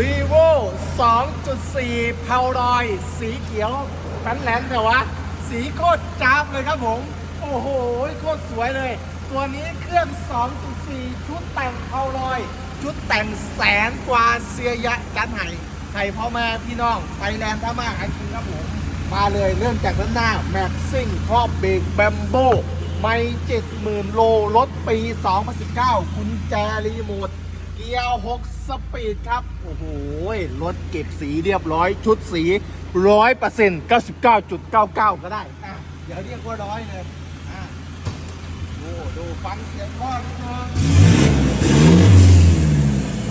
รีโว2.4 เพารอย สีเขียวปันแหลนแต่วะสีโคตรจ้าบเลยครับผม โอ้โห โคตรสวยเลย ตัวนี้เครื่อง 2.4 ชุดแต่งเพารอย ชุดแต่งแสนกว่าเสียยะจันไห่ไห่พ่อแม่พี่น้องไปแลนด์ท่ามาหากินครับผม มาเลยเริ่มจากด้านหน้า แม็กซิ่งครอบเบรกแบมโบไม่เจ็ดหมื่นโลรถปี 2019กุญแจรีโมท เกียร์6สปีดครับ โอ้โห รถเก็บสีเรียบร้อย ชุดสีร้อยเปอร์เซ็นต์เก้าสิบเก้าจุดเก้าเก้าก็ได้ อะ เดี๋ยวเรียกว่าร้อยเลยอะดูดูฟังเสียงก้อนนิดนึง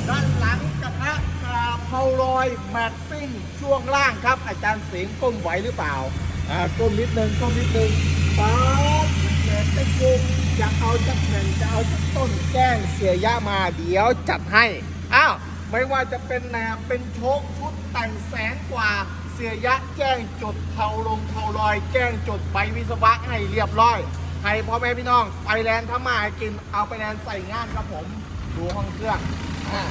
ด้านหลังกระทะกราเพาลอย แม็กซิ่ง ช่วงล่างครับ อาจารย์เสียงก้มไหวหรือเปล่า อ่าก้มนิดนึงก้มนิดนึงป๊าบเด็ดตะกุมอยากเอา จักแผ่นจะเอาจักต้นแกล้งเสียย่ามาเดี๋ยวจัดให้ อ้าว ไม่ว่าจะเป็นแนวเป็นโชคชุดแต่งแสนกว่าเสียยะแจ้งจดเทาลงเทาลอย แจ้งจดใบวิศวะให้เรียบร้อยให้พ่อแม่พี่น้องไปแลนด์ถ้ามาหากินเอาไปแลนด์ใส่งานครับผม ดูห้องเครื่องอ่า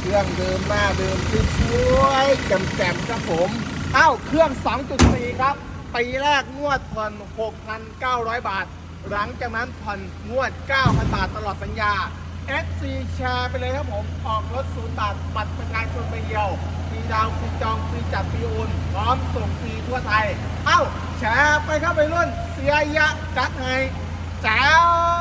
เครื่องเดิมหน้าเดิมสวยๆแจ่มๆครับผมอ้าวเครื่อง 2.4 ครับปีแรกงวดผ่อน6,900 บาท หลังจากนั้นผ่อนงวด 9,000 บาทตลอดสัญญา SC แชร์ไปเลยครับผม ออกรถศูนย์บาทบัตรประชาชนไปเดียวฟรีดาวน์ฟรีจองฟรีจัดฟรีโอนพร้อมส่งฟรีทั่วไทย เอ้า แชร์ไปครับไปรุ่น เสียยะจัดไงแจ๋ว